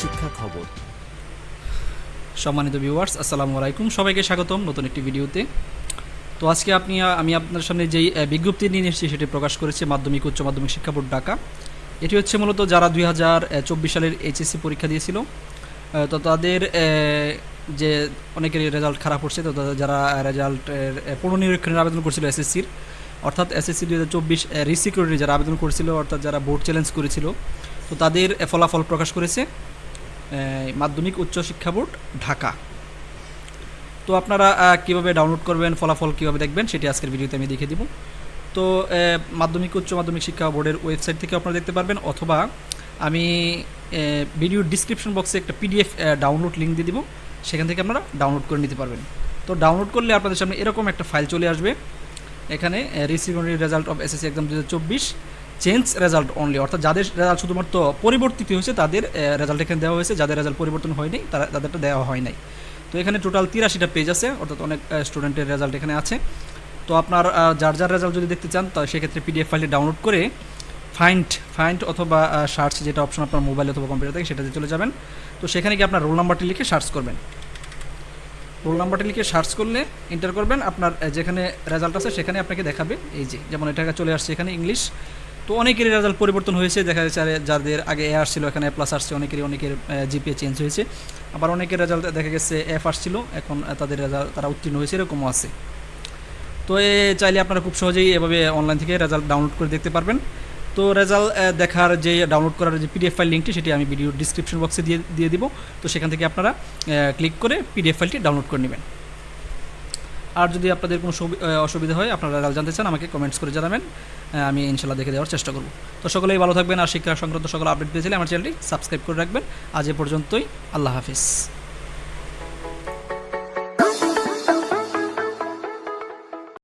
শিক্ষা খবর। সম্মানিত ভিউয়ার্স আসসালামু আলাইকুম। সবাইকে স্বাগতম নতুন একটি ভিডিওতে। তো আজকে আপনি, আমি আপনার সামনে যেই বিজ্ঞপ্তি নিয়ে এসেছি সেটি প্রকাশ করেছে মাধ্যমিক উচ্চ মাধ্যমিক শিক্ষা বোর্ড ঢাকা। এটি হচ্ছে মূলত যারা দুই হাজার চব্বিশ সালের এইচএসসি পরীক্ষা দিয়েছিল তো তাদের যে অনেকের রেজাল্ট খারাপ হচ্ছে, তো যারা রেজাল্টের পুনর্নিরীক্ষণের আবেদন করছিল এসএসসির অর্থাৎ এসএসসি দুই হাজার চব্বিশ রিসিকিউরিটি যারা আবেদন করেছিল, অর্থাৎ যারা বোর্ড চ্যালেঞ্জ করেছিল তো তাদের ফলাফল প্রকাশ করেছে মাধ্যমিক উচ্চ শিক্ষা বোর্ড, ঢাকা। তো আপনারা কীভাবে ডাউনলোড করবেন, ফলাফল কীভাবে দেখবেন, সেটি আজকের ভিডিওতে আমি দেখিয়ে দিব। তো মাধ্যমিক উচ্চ মাধ্যমিক শিক্ষা বোর্ডের ওয়েবসাইট থেকে আপনারা দেখতে পারবেন, অথবা আমি ভিডিও ডিসক্রিপশন বক্সে একটা পিডিএফ ডাউনলোড লিঙ্ক দিয়ে দিব, সেখান থেকে আপনারা ডাউনলোড করে নিতে পারবেন। তো ডাউনলোড করলে আপনাদের সামনে এরকম একটা ফাইল চলে আসবে, এখানে রিসিভরি রেজাল্ট অফ এসএসসি এক্সাম দু হাজার চব্বিশ চেঞ্জ রেজাল্ট অনলি অর্থাৎ যাদের রেজাল্ট শুধুমাত্র পরিবর্তিত হয়েছে, তাদের রেজাল্ট এখানে দেওয়া হয়েছে। যাদের রেজাল্ট পরিবর্তন হয়নি, তারা, তাদেরটা দেওয়া হয় নাই। তো এখানে টোটাল তিরাশিটা পেজ আছে, অর্থাৎ অনেক স্টুডেন্টের রেজাল্ট এখানে আছে। তো আপনার যার যার রেজাল্ট যদি দেখতে চান, তো সেক্ষেত্রে পিডিএফ ফাইলটি ডাউনলোড করে ফাইন্ড ফাইন্ড অথবা সার্চ যেটা অপশন আপনার মোবাইল অথবা কম্পিউটার থেকে, সেটাতে চলে যাবেন। তো সেখানে গিয়ে আপনার রোল নাম্বারটি লিখে সার্চ করবেন। রোল নাম্বারটি লিখে সার্চ করলে এন্টার করবেন। আপনার যেখানে রেজাল্ট আছে, সেখানে আপনাকে দেখাবে। এই যে, যেমন এটা চলে আসছে এখানে ইংলিশ তো অনেকেরই রেজাল্ট পরিবর্তন হয়েছে। দেখা যাচ্ছে যাদের আগে এ আসছিল, এখানে এ প্লাস আসছে, অনেকেরই, অনেকের জিপিএ চেঞ্জ হয়েছে। আবার অনেকের রেজাল্ট দেখা গেছে এফ আসছিল, এখন তাদের রেজাল্ট তারা উত্তীর্ণ হয়েছে, এরকমও আছে। তো এ চাইলে আপনারা খুব সহজেই এভাবে অনলাইন থেকে রেজাল্ট ডাউনলোড করে দেখতে পারবেন। তো রেজাল্ট দেখার যে ডাউনলোড করার যে পিডিএফ ফাইল লিঙ্কটি সেটি আমি ভিডিও ডিসক্রিপশন বক্সে দিয়ে দিয়ে দিব। তো সেখান থেকে আপনারা ক্লিক করে পিডিএফ ফাইলটি ডাউনলোড করে নেবেন। আর যদি আপনাদের কোনো সুবি- অসুবিধা হয়, আপনারা জানতে চান, আমাকে কমেন্টস করে জানাবেন। আমি ইনশাল্লাহ দেখে দেওয়ার চেষ্টা করব। তো সকলেই ভালো থাকবেন, আর শিক্ষা সংক্রান্ত সকল আপডেট পেয়েছিলেন আমার চ্যানেলটি সাবস্ক্রাইব করে রাখবেন। আজ এ পর্যন্তই, আল্লাহ হাফিজ।